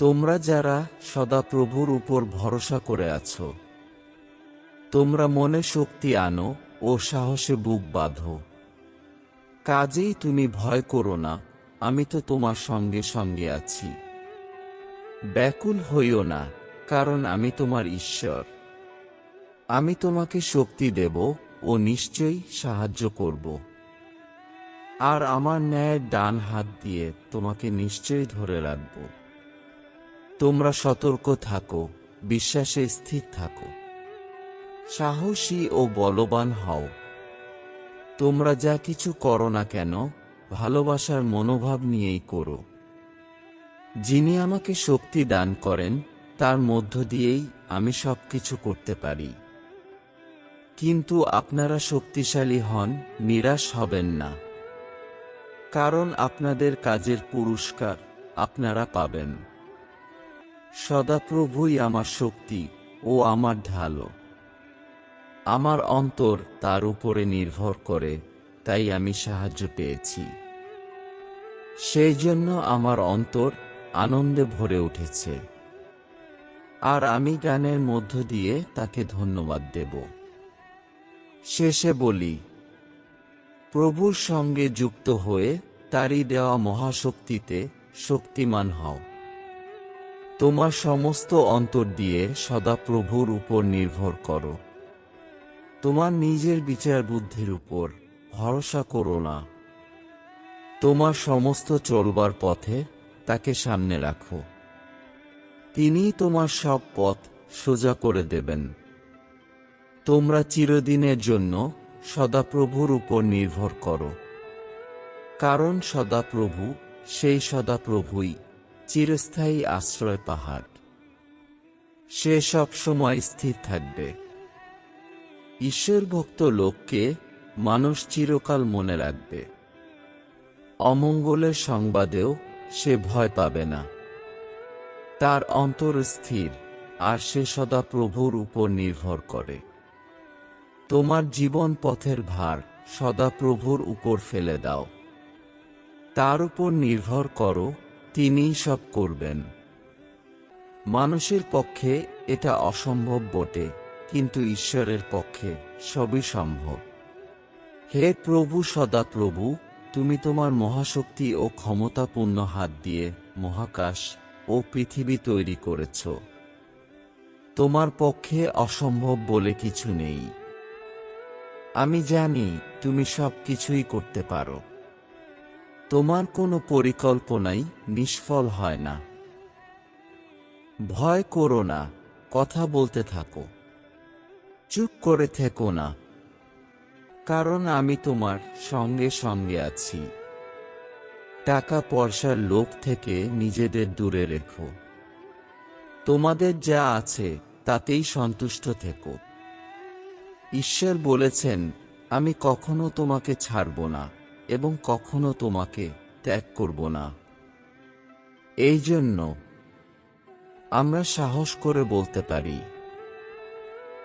তোমরা যারা সদা প্রভুর উপর ভরসা করে আছো, তোমরা মনে শক্তি আনো ও সাহসে বুক বাঁধো। কাজেই তুমি ভয় করো না, আমি তো তোমার সঙ্গে সঙ্গে আছি। ব্যাকুল হইও না, কারণ আমি তোমার ঈশ্বর। আমি তোমাকে শক্তি দেব ও নিশ্চয়ই সাহায্য করব। আর আমার ন্যায় ডান হাত দিয়ে তোমাকে নিশ্চয়ই ধরে রাখব। তোমরা সতর্ক থাকো, বিশ্বাসে স্থির থাকো। সাহসী ও বলবান হও। তোমরা যা কিছু করো না কেন, ভালোবাসার মনোভাব নিয়েই করো। যিনি আমাকে শক্তি দান করেন, তার মধ্য দিয়েই আমি সব কিছু করতে পারি। কিন্তু আপনারা শক্তিশালী হন, নিরাশ হবেন না। কারণ আপনাদের কাজের পুরস্কার আপনারা পাবেন। সদাপ্রভুই আমার শক্তি ও আমার ঢালো। আমার অন্তর তার উপরে নির্ভর করে, তাই আমি সাহায্য পেয়েছি। সেই জন্য আমার অন্তর আনন্দে ভরে উঠেছে। আর আমি গানের মধ্য দিয়ে তাকে ধন্যবাদ দেব। শেষে বলি, প্রভুর সঙ্গে যুক্ত হয়ে তারই দেওয়া মহাশক্তিতে শক্তিমান হও। তোমার সমস্ত অন্তর দিয়ে সদা প্রভুর উপর নির্ভর করো। তোমার নিজের বিচার বুদ্ধির উপর ভরসা করো না। তোমার সমস্ত চলবার পথে তাকে সামনে রাখো। তিনি তোমার সব পথ সোজা করে দেবেন। তোমরা চিরদিনের জন্য সদাপ্রভুর উপর নির্ভর করো। কারণ সদাপ্রভু সেই সদাপ্রভুই চিরস্থায়ী আশ্রয় পাহাড়। সে সব সময় স্থির থাকবে। ঈশ্বরভক্ত লোককে মানুষ চিরকাল মনে রাখবে। অমঙ্গলের সংবাদেও সে ভয় পাবে না। তার অন্তর স্থির, আর সে সদা প্রভুর উপর নির্ভর করে। তোমার জীবন পথের ভার সদা প্রভুর উপর ফেলে দাও। তার উপর নির্ভর করো তিনিই সব করবেন। মানুষের পক্ষে এটা অসম্ভব বটে, কিন্তু ঈশ্বরের পক্ষে সবই সম্ভব। হে প্রভু, সদা প্রভু, তুমি তোমার মহাশক্তি ও ক্ষমতাপূর্ণ হাত দিয়ে মহাকাশ ও পৃথিবী তৈরি করেছ। তোমার পক্ষে অসম্ভব বলে কিছু নেই। আমি জানি তুমি সব কিছুই করতে পারো। তোমার কোনো পরিকল্পনাই নিষ্ফল হয় না। ভয় করো না, কথা বলতে থাকো। চুপ করে থেকো না, কারণ আমি তোমার সঙ্গে সঙ্গে আছি। টাকা পয়সার লোক থেকে নিজেদের দূরে রেখো। তোমাদের যা আছে, তাতেই সন্তুষ্ট থেকো। ঈশ্বর বলেছেন, আমি কখনো তোমাকে ছাড়ব না। এবং কখনো তোমাকে ত্যাগ করব না। এই জন্য আমরা সাহস করে বলতে পারি,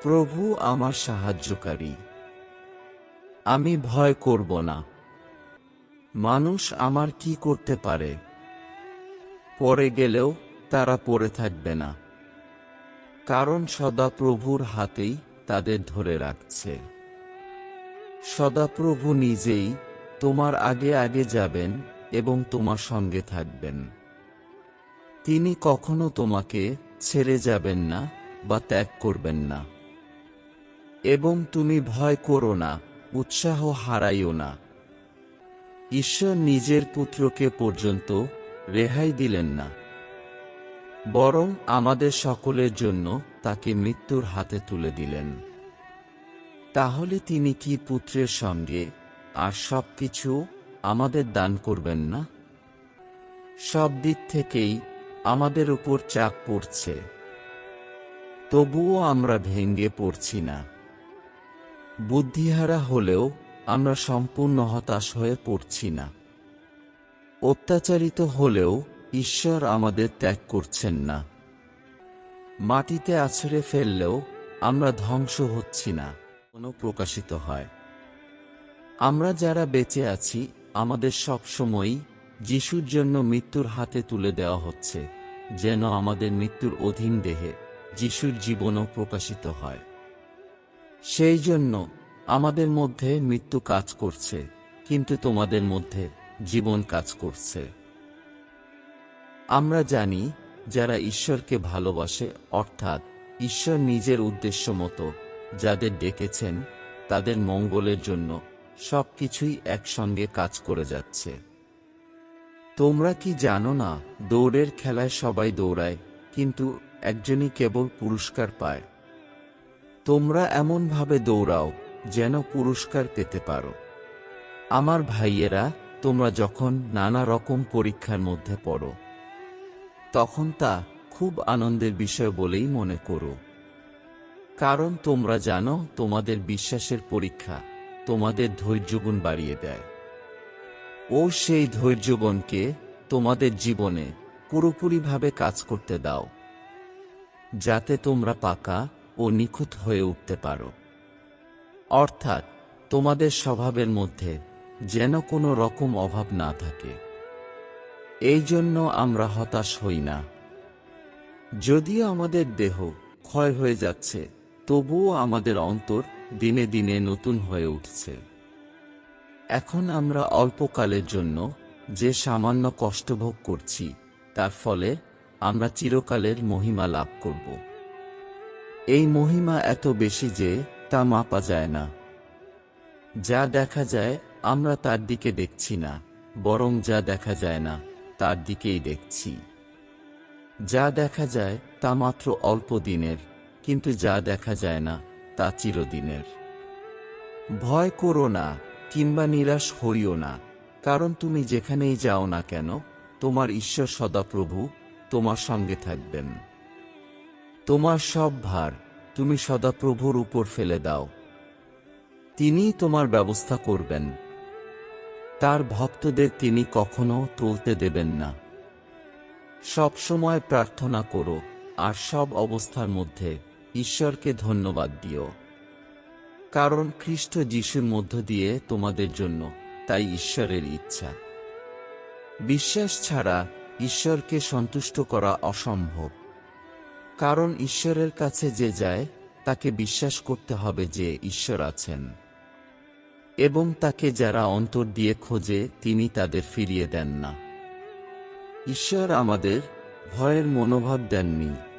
প্রভু আমার সাহায্যকারী, আমি ভয় করব না। মানুষ আমার কি করতে পারে? পরে গেলেও তারা পড়ে থাকবে না, কারণ সদাপ্রভুর হাতেই তাদের ধরে রাখছে। সদাপ্রভু নিজেই তোমার আগে আগে যাবেন এবং তোমার সঙ্গে থাকবেন। তিনি কখনো তোমাকে ছেড়ে যাবেন না বা ত্যাগ করবেন না। এবং তুমি ভয় করো না, উৎসাহ হারাইও না। ঈশ্বর নিজের পুত্রকে পর্যন্ত রেহাই দিলেন না। বরং আমাদের সকলের জন্য তাকে মৃত্যুর হাতে তুলে দিলেন। তাহলে তিনি কি পুত্রের সঙ্গে আর সব কিছু আমাদের দান করবেন না? সব দিক থেকেই আমাদের উপর চাপ পড়ছে। তবুও আমরা ভেঙ্গে পড়ছি না। বুদ্ধিহারা হলেও আমরা সম্পূর্ণ হতাশ হয়ে পড়ছি না। অত্যাচারিত হলেও ঈশ্বর আমাদের ত্যাগ করছেন না। মাটিতে আছড়ে ফেললেও আমরা ধ্বংস হচ্ছি না। কোনো প্রকাশিত হয়। আমরা যারা বেঁচে আছি, আমাদের সব সময়ই যিশুর জন্য মৃত্যুর হাতে তুলে দেওয়া হচ্ছে, যেন আমাদের মৃত্যুর অধীন দেহে যিশুর জীবনও প্রকাশিত হয়। সেই জন্য আমাদের মধ্যে মৃত্যু কাজ করছে, কিন্তু তোমাদের মধ্যে জীবন কাজ করছে। আমরা জানি, যারা ঈশ্বরকে ভালোবাসে, অর্থাৎ ঈশ্বর নিজের উদ্দেশ্য মতো যাদের ডেকেছেন, তাদের মঙ্গলের জন্য সবকিছুই একসঙ্গে কাজ করে যাচ্ছে। তোমরা কি জানো না, দৌড়ের খেলায় সবাই দৌড়ায়, কিন্তু একজনই কেবল পুরস্কার পায়। তোমরা এমনভাবে দৌড়াও, যেন পুরস্কার পেতে পারো। আমার ভাইয়েরা, তোমরা যখন নানা রকম পরীক্ষার মধ্যে পড়ো, তখন তা খুব আনন্দের বিষয় বলেই মনে করো। কারণ তোমরা জানো, তোমাদের বিশ্বাসের পরীক্ষা তোমাদের ধৈর্যগুণ বাড়িয়ে দেয়। ও সেই ধৈর্যগুণকে তোমাদের জীবনে পুরোপুরিভাবে কাজ করতে দাও, যাতে তোমরা পাকা ও নিখুঁত হয়ে উঠতে পারো। অর্থাৎ তোমাদের স্বভাবের মধ্যে যেন কোনো রকম অভাব না থাকে। এই জন্য আমরা হতাশ হই না। যদিও আমাদের দেহ ক্ষয় হয়ে যাচ্ছে, তবুও আমাদের অন্তর দিনে দিনে নতুন হয়ে উঠছে। এখন আমরা অল্পকালের জন্য যে সামান্য কষ্ট ভোগ করছি, তার ফলে আমরা চিরকালের মহিমা লাভ করব। এই মহিমা এত বেশি যে তা মাপা যায় না। যা দেখা যায়, আমরা তার দিকে দেখছি না, বরং যা দেখা যায় না, তার দিকেই দেখছি। যা দেখা যায়, তা মাত্র অল্প দিনের, কিন্তু যা দেখা যায় না তা চিরদিনের। ভয় করো না, কিংবা নিরাশ হইও না, কারণ তুমি যেখানেই যাও না কেন, তোমার ঈশ্বর সদাপ্রভু তোমার সঙ্গে থাকবেন। তোমার সব ভার তুমি সদাপ্রভুর উপর ফেলে দাও। তিনিই তোমার ব্যবস্থা করবেন। তার ভক্তদের তিনি কখনো তুলতে দেবেন না। সব সময় প্রার্থনা করো, আর সব অবস্থার মধ্যে ঈশ্বরকে ধন্যবাদ দিও। কারণ খ্রিস্ট যিশুর মধ্য দিয়ে তোমাদের জন্য তাই ঈশ্বরের ইচ্ছা। বিশ্বাস ছাড়া ঈশ্বরকে সন্তুষ্ট করা অসম্ভব। কারণ ঈশ্বরের কাছে যে যায়, তাকে বিশ্বাস করতে হবে যে ঈশ্বর আছেন। এবং তাকে যারা অন্তর দিয়ে খোঁজে, তিনি তাদের ফিরিয়ে দেন না। ঈশ্বর আমাদের ভয়ের মনোভাব দেননি।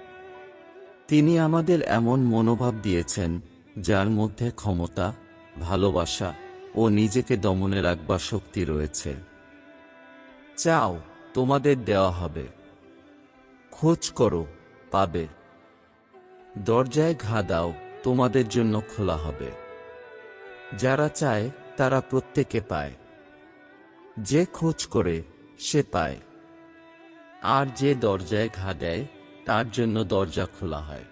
তিনি আমাদের এমন মনোভাব দিয়েছেন, যার মধ্যে ক্ষমতা, ভালোবাসা ও নিজেকে দমনে রাখবার শক্তি রয়েছে। চাও, তোমাদের দেওয়া হবে। খোঁজ করো, পাবে। দরজায় ঘা দাও, তোমাদের জন্য খোলা হবে। যারা চায়, তারা প্রত্যেকে পায়। যে খোঁজ করে, সে পায়। আর যে দরজায় ঘা দেয় তার জন্য দরজা খোলা হয়।